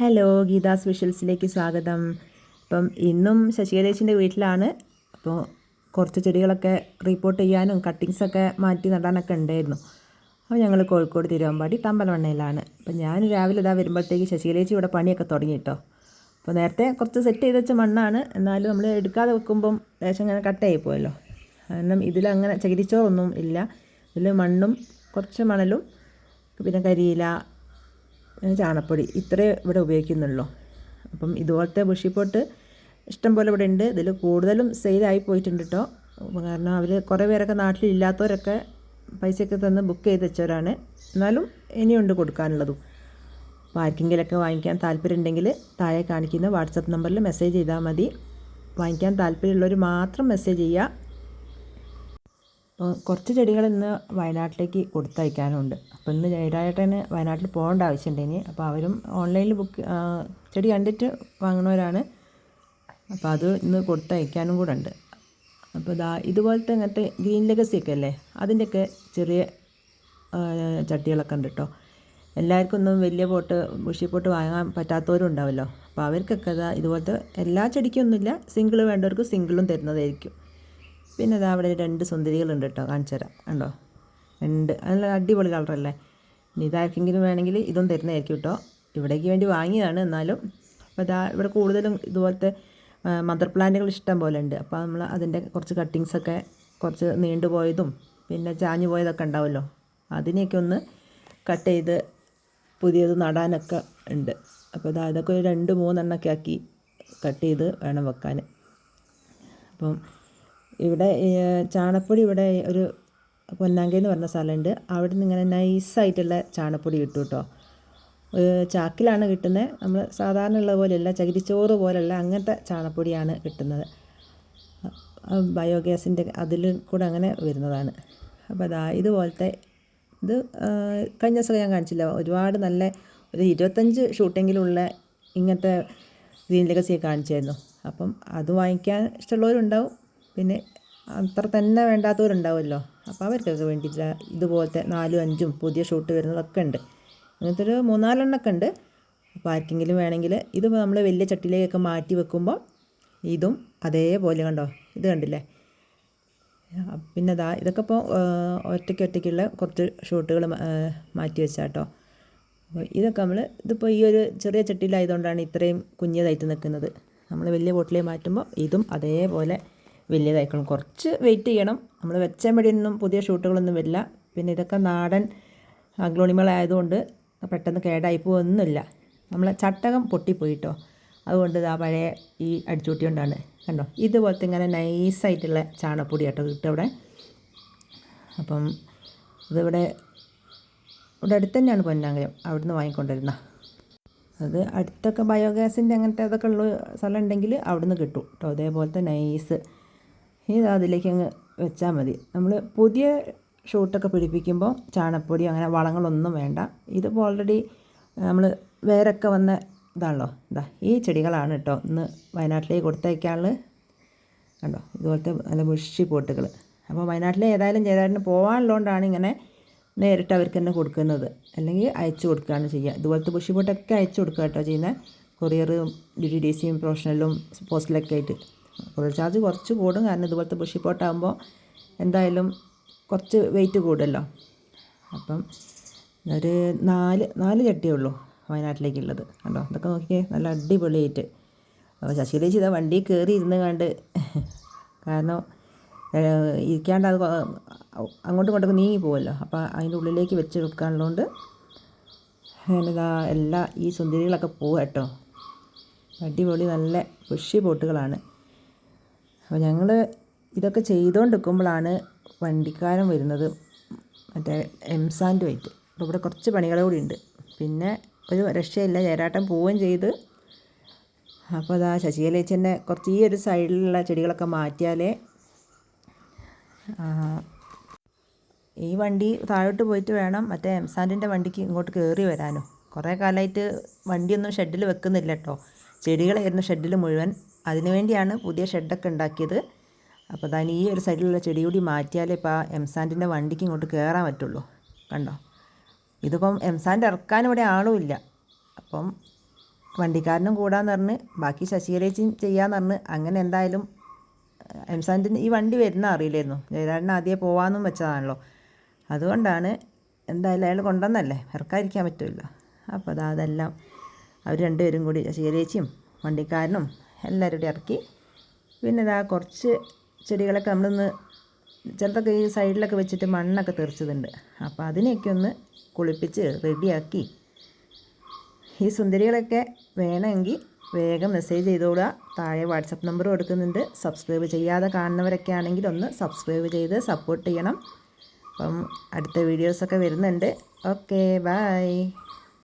Hello Geetha's സ്പെഷ്യൽസിലേക്ക് സ്വാഗതം. അപ്പം ഇന്നും ശശികലേശിന്റെ വീട്ടിലാണ്. അപ്പോൾ കുറച്ച് ചെടികളൊക്കെ റിപ്പോർട്ട് ചെയ്യാനും കട്ടിങ്സൊക്കെ മാറ്റി നടാനൊക്കെ ഉണ്ടായിരുന്നു. അപ്പോൾ ഞങ്ങൾ കോഴിക്കോട് തിരുവമ്പാടി തമ്പലമണ്ണയിലാണ് അപ്പം ഞാൻ രാവിലെ ഇതാ വരുമ്പോഴത്തേക്ക് ശശികലേച്ചി ഇവിടെ പണിയൊക്കെ തുടങ്ങി കേട്ടോ അപ്പോൾ നേരത്തെ കുറച്ച് സെറ്റ് ചെയ്ത് വെച്ച മണ്ണാണ്. എന്നാലും നമ്മൾ എടുക്കാതെ വെക്കുമ്പം ലേശം ഇങ്ങനെ കട്ടായി പോയല്ലോ. കാരണം ഇതിലങ്ങനെ ചകിരിച്ചോറൊന്നും ഇല്ല. ഇതിൽ മണ്ണും കുറച്ച് മണലും പിന്നെ കരിയില ചാണപ്പൊടി ഇത്രേ ഇവിടെ ഉപയോഗിക്കുന്നുള്ളൂ. അപ്പം ഇതുപോലത്തെ ബുഷിപ്പോട്ട് ഇഷ്ടംപോലെ ഇവിടെ ഉണ്ട്. ഇതിൽ കൂടുതലും സെയിലായി പോയിട്ടുണ്ട് കേട്ടോ കാരണം അവർ കുറേ പേരൊക്കെ നാട്ടിലില്ലാത്തവരൊക്കെ പൈസയൊക്കെ തന്ന് ബുക്ക് ചെയ്ത് വെച്ചവരാണ്. എന്നാലും ഇനിയുണ്ട് കൊടുക്കാനുള്ളതും. അപ്പോൾ ആർക്കെങ്കിലൊക്കെ വാങ്ങിക്കാൻ താല്പര്യമുണ്ടെങ്കിൽ താഴെ കാണിക്കുന്ന വാട്സപ്പ് നമ്പറിൽ മെസ്സേജ് ചെയ്താൽ മതി. വാങ്ങിക്കാൻ താല്പര്യമുള്ളവർ മാത്രം മെസ്സേജ് ചെയ്യുക അപ്പോൾ കുറച്ച് ചെടികൾ ഇന്ന് വയനാട്ടിലേക്ക് കൊടുത്തയക്കാനുണ്ട്. അപ്പോൾ ഇന്ന് ജയരാജേട്ടന് വയനാട്ടിൽ പോകേണ്ട ആവശ്യമുണ്ട് അപ്പോൾ അവരും ഓൺലൈനിൽ ബുക്ക് ചെടി കണ്ടിട്ട് വാങ്ങുന്നവരാണ്. അപ്പോൾ അത് ഇന്ന് കൊടുത്തയക്കാനും കൂടെ ഉണ്ട്. അപ്പോൾ ഇതാ ഇതുപോലത്തെ അങ്ങനത്തെ ഗ്രീൻ ലെഗസി ഒക്കെ അല്ലേ? അതിന്റെയൊക്കെ ചെറിയ ചട്ടികളൊക്കെ ഉണ്ട് കേട്ടോ എല്ലാവർക്കും ഒന്നും വലിയ പോട്ട് ബുഷി പോട്ട് വാങ്ങാൻ പറ്റാത്തവരും ഉണ്ടാവുമല്ലോ അപ്പോൾ അവർക്കൊക്കെ ഇതാ ഇതുപോലത്തെ എല്ലാ ചെടിക്കൊന്നുമില്ല. സിംഗിൾ വേണ്ടവർക്ക് സിംഗിളും തരുന്നതായിരിക്കും. പിന്നെ ഇതാ അവിടെ രണ്ട് സുന്ദരികളുണ്ട് കേട്ടോ കാണിച്ചു തരാം. കണ്ടോ? രണ്ട് നല്ല അടിപൊളി കളറല്ലേ? ഇനി ഇതാർക്കെങ്കിലും വേണമെങ്കിൽ ഇതും തരുന്നതായിരിക്കും കേട്ടോ. ഇവിടേക്ക് വേണ്ടി വാങ്ങിയതാണ് എന്നാലും. അപ്പോൾ ഇതാ ഇവിടെ കൂടുതലും ഇതുപോലത്തെ മദർ പ്ലാന്റുകൾ ഇഷ്ടം പോലെ ഉണ്ട്. അപ്പോൾ നമ്മൾ അതിന്റെ കുറച്ച് കട്ടിങ്സൊക്കെ കുറച്ച് നീണ്ടുപോയതും പിന്നെ ചാഞ്ഞു പോയതൊക്കെ ഉണ്ടാവുമല്ലോ. അതിനെയൊക്കെ ഒന്ന് കട്ട് ചെയ്ത് പുതിയത് നടാനൊക്കെ ഉണ്ട്. അപ്പോൾ ഇതാ ഇതൊക്കെ ഒരു രണ്ട് മൂന്നെണ്ണമൊക്കെ ആക്കി കട്ട് ചെയ്ത് വേണം വെക്കാൻ. അപ്പം ഇവിടെ ചാണപ്പൊടി ഇവിടെ ഒരു പൊന്നാങ്കി എന്ന് പറഞ്ഞ സ്ഥലമുണ്ട്. അവിടെ നിന്ന് ഇങ്ങനെ നൈസായിട്ടുള്ള ചാണപ്പൊടി കിട്ടും കേട്ടോ. ചാക്കിലാണ് കിട്ടുന്നത് നമ്മൾ സാധാരണ ഉള്ള പോലെയല്ല ചകിരിച്ചോറ് പോലെയല്ല അങ്ങനത്തെ ചാണപ്പൊടിയാണ് കിട്ടുന്നത്. ബയോഗ്യാസിന്റെ അതിൽ കൂടെ അങ്ങനെ വരുന്നതാണ്. അപ്പോൾ അതാ ഇതുപോലത്തെ ഇത് കഴിഞ്ഞ ദിവസം ഞാൻ കാണിച്ചില്ല. ഒരുപാട് നല്ല ഒരു ഇരുപത്തഞ്ച് ഷൂട്ടെങ്കിലുള്ള ഇങ്ങനത്തെ ഗ്രീൻ ലെഗസിയെ കാണിച്ചായിരുന്നു. അപ്പം അത് വാങ്ങിക്കാൻ ഇഷ്ടമുള്ളവരുണ്ടാവും പിന്നെ അത്ര തന്നെ വേണ്ടാത്തവരുണ്ടാവുമല്ലോ. അപ്പോൾ അവർക്കൊക്കെ വേണ്ടിയിട്ട് ഇതുപോലത്തെ നാലും അഞ്ചും പുതിയ ഷൂട്ട് വരുന്നതൊക്കെ ഉണ്ട്. അങ്ങനത്തെ ഒരു മൂന്നാലെണ്ണമൊക്കെ ഉണ്ട്. അപ്പോൾ ആർക്കെങ്കിലും വേണമെങ്കിൽ ഇത് നമ്മൾ വലിയ ചട്ടിയിലേക്കൊക്കെ മാറ്റി വെക്കുമ്പോൾ ഇതും അതേപോലെ കണ്ടോ? ഇത് കണ്ടില്ലേ? പിന്നെ ദാ ഇതൊക്കെ ഇപ്പോൾ ഒറ്റയ്ക്ക് ഒറ്റയ്ക്കുള്ള കുറച്ച് ഷൂട്ടുകൾ മാറ്റി വെച്ചാട്ടോ അപ്പോൾ ഇതൊക്കെ നമ്മൾ ഇതിപ്പോൾ ഈ ഒരു ചെറിയ ചട്ടിയിലായതുകൊണ്ടാണ് ഇത്രയും കുഞ്ഞതായിട്ട് നിൽക്കുന്നത്. നമ്മൾ വലിയ ബോട്ടിലേക്ക് മാറ്റുമ്പോൾ ഇതും അതേപോലെ വലിയതായിക്കണം. കുറച്ച് വെയിറ്റ് ചെയ്യണം. നമ്മൾ വെച്ച മടിയൊന്നും പുതിയ ഷൂട്ടുകളൊന്നും വരില്ല. പിന്നെ ഇതൊക്കെ നാടൻ അഗ്ലോണിമളായതുകൊണ്ട് പെട്ടെന്ന് കേടായി പോകുന്നില്ല. നമ്മളെ ചട്ടകം പൊട്ടിപ്പോയിട്ടോ. അതുകൊണ്ട് ഇതാ പഴയ ഈ അടിച്ചൂട്ടി കൊണ്ടാണ്. കണ്ടോ? ഇതുപോലത്തെ ഇങ്ങനെ നൈസായിട്ടുള്ള ചാണപ്പൊടി കേട്ടോ കിട്ടും അവിടെ അപ്പം ഇതിവിടെ ഇവിടെ അടുത്ത് തന്നെയാണ് പൊന്നാങ്കയം. അവിടുന്ന് വാങ്ങിക്കൊണ്ടിരുന്ന അത് അടുത്തൊക്കെ ബയോഗ്യാസിന്റെ അങ്ങനത്തെ അതൊക്കെ ഉള്ള സ്ഥലം ഉണ്ടെങ്കിൽ അവിടുന്ന് കിട്ടും കേട്ടോ. അതേപോലത്തെ നൈസ് ഇത് അതിലേക്ക് അങ്ങ് വെച്ചാൽ മതി. നമ്മൾ പുതിയ ഷൂട്ടൊക്കെ പിടിപ്പിക്കുമ്പോൾ ചാണപ്പൊടി അങ്ങനെ വളങ്ങളൊന്നും വേണ്ട. ഇതിപ്പോൾ ഓൾറെഡി നമ്മൾ വേരൊക്കെ വന്ന ഇതാണല്ലോ. ഇതാ ഈ ചെടികളാണ് കേട്ടോ ഇന്ന് വയനാട്ടിലേക്ക് കൊടുത്തയക്കാനുള്ള കണ്ടോ? ഇതുപോലത്തെ നല്ല മുഷി പോട്ടുകൾ അപ്പോൾ വയനാട്ടിൽ ഏതായാലും ജയരാട്ടിന് പോകാനുള്ളതുകൊണ്ടാണ് ഇങ്ങനെ നേരിട്ട് അവർക്ക് തന്നെ കൊടുക്കുന്നത്. അല്ലെങ്കിൽ അയച്ചു കൊടുക്കുകയാണ് ചെയ്യുക ഇതുപോലത്തെ ബുഷി പോട്ടൊക്കെ അയച്ചു കൊടുക്കുക കേട്ടോ ചെയ്യുന്നത് കൊറിയറും ഡി ടി ഡി സിയും പ്രൊഫഷണലും പോസ്റ്റിലൊക്കെ ആയിട്ട്. കൊറിയർ ചാർജ് കുറച്ച് കൂടും. കാരണം ഇതുപോലത്തെ ബുഷി പോട്ടാകുമ്പോൾ എന്തായാലും കുറച്ച് വെയിറ്റ് കൂടുമല്ലോ. അപ്പം ഒരു നാല് നാല് ചട്ടിയേ ഉള്ളൂ വയനാട്ടിലേക്കുള്ളത്. കണ്ടോ? അതൊക്കെ നോക്കിയേ നല്ല അടിപൊളിയായിട്ട് അപ്പോൾ ശശികലേച്ചി ഇതാ വണ്ടി കയറി ഇരുന്ന് കണ്ട് കാരണം ഇരിക്കാണ്ട് അത് അങ്ങോട്ടും ഇങ്ങോട്ടൊക്കെ നീങ്ങി പോകുമല്ലോ അപ്പോൾ അതിന്റെ ഉള്ളിലേക്ക് വെച്ച് വെക്കാനുള്ളതുകൊണ്ട് ഞാനിതാ എല്ലാ ഈ സുന്ദരികളൊക്കെ പോവുക കേട്ടോ. അടിപൊളി നല്ല പുഷി ബോട്ടുകളാണ് അപ്പോൾ ഞങ്ങൾ ഇതൊക്കെ ചെയ്തുകൊണ്ടിരിക്കുമ്പോഴാണ് വണ്ടിക്കാരൻ വരുന്നത്. മറ്റേ എംസാൻഡുമായിട്ട് അപ്പോൾ ഇവിടെ കുറച്ച് പണികൾ കൂടി ഉണ്ട് പിന്നെ ഒരു രക്ഷയില്ല. ചേരാട്ടം പോവുകയും ചെയ്ത്. അപ്പോൾ അതാ ശശികലേച്ചന്റെ കുറച്ച് ഈ ഒരു സൈഡിലുള്ള ചെടികളൊക്കെ മാറ്റിയാലേ ഈ വണ്ടി താഴോട്ട് പോയിട്ട് വേണം മറ്റേ എംസാൻഡിന്റെ വണ്ടിക്ക് ഇങ്ങോട്ട് കയറി വരാനും. കുറേ കാലമായിട്ട് വണ്ടിയൊന്നും ഷെഡിൽ വെക്കുന്നില്ല കേട്ടോ ചെടികളായിരുന്നു ഷെഡിൽ മുഴുവൻ. അതിനുവേണ്ടിയാണ് പുതിയ ഷെഡൊക്കെ ഉണ്ടാക്കിയത്. അപ്പോൾ അതാണ് ഈ ഒരു സൈഡിലുള്ള ചെടി കൂടി മാറ്റിയാലേ ഇപ്പോൾ ആ എംസാൻഡിന്റെ വണ്ടിക്ക് ഇങ്ങോട്ട് കയറാൻ പറ്റുള്ളൂ. കണ്ടോ? ഇതിപ്പം എംസാൻഡ് ഇറക്കാൻ ഇവിടെ ആളുമില്ല അപ്പം വണ്ടിക്കാരനും കൂടാന്ന് പറഞ്ഞ് ബാക്കി ശശികലേച്ചും ചെയ്യാന്ന് പറഞ്ഞ് അങ്ങനെ എന്തായാലും എംസാന്റിന് ഈ വണ്ടി വരുന്ന അറിയില്ലായിരുന്നു. ജയരാജന് ആദ്യം പോവാമെന്നും വെച്ചതാണല്ലോ. അതുകൊണ്ടാണ് എന്തായാലും അയാൾ കൊണ്ടുവന്നല്ലേ? ഇറക്കാതിരിക്കാൻ പറ്റുമല്ലോ അപ്പോൾ അതാ അതെല്ലാം അവർ രണ്ടുപേരും കൂടി ശശികലേച്ചിയും വണ്ടിക്കാരനും എല്ലാവരും ഇറക്കി. പിന്നെ ഇതാ കുറച്ച് ചെടികളൊക്കെ നമ്മളൊന്ന് ചിലതൊക്കെ ഈ സൈഡിലൊക്കെ വെച്ചിട്ട് മണ്ണൊക്കെ തെറിച്ചതുണ്ട്. അപ്പോൾ അതിനെയൊക്കെ ഒന്ന് കുളിപ്പിച്ച് റെഡിയാക്കി. ഈ സുന്ദരികളൊക്കെ വേണമെങ്കിൽ വേഗം മെസ്സേജ് ചെയ്തോളുക. താഴെ വാട്സപ്പ് നമ്പർ കൊടുക്കുന്നുണ്ട്. സബ്സ്ക്രൈബ് ചെയ്യാതെ കാണുന്നവരൊക്കെ ആണെങ്കിൽ ഒന്ന് സബ്സ്ക്രൈബ് ചെയ്ത് സപ്പോർട്ട് ചെയ്യണം. അപ്പം അടുത്ത വീഡിയോസൊക്കെ വരുന്നുണ്ട്. Okay bye.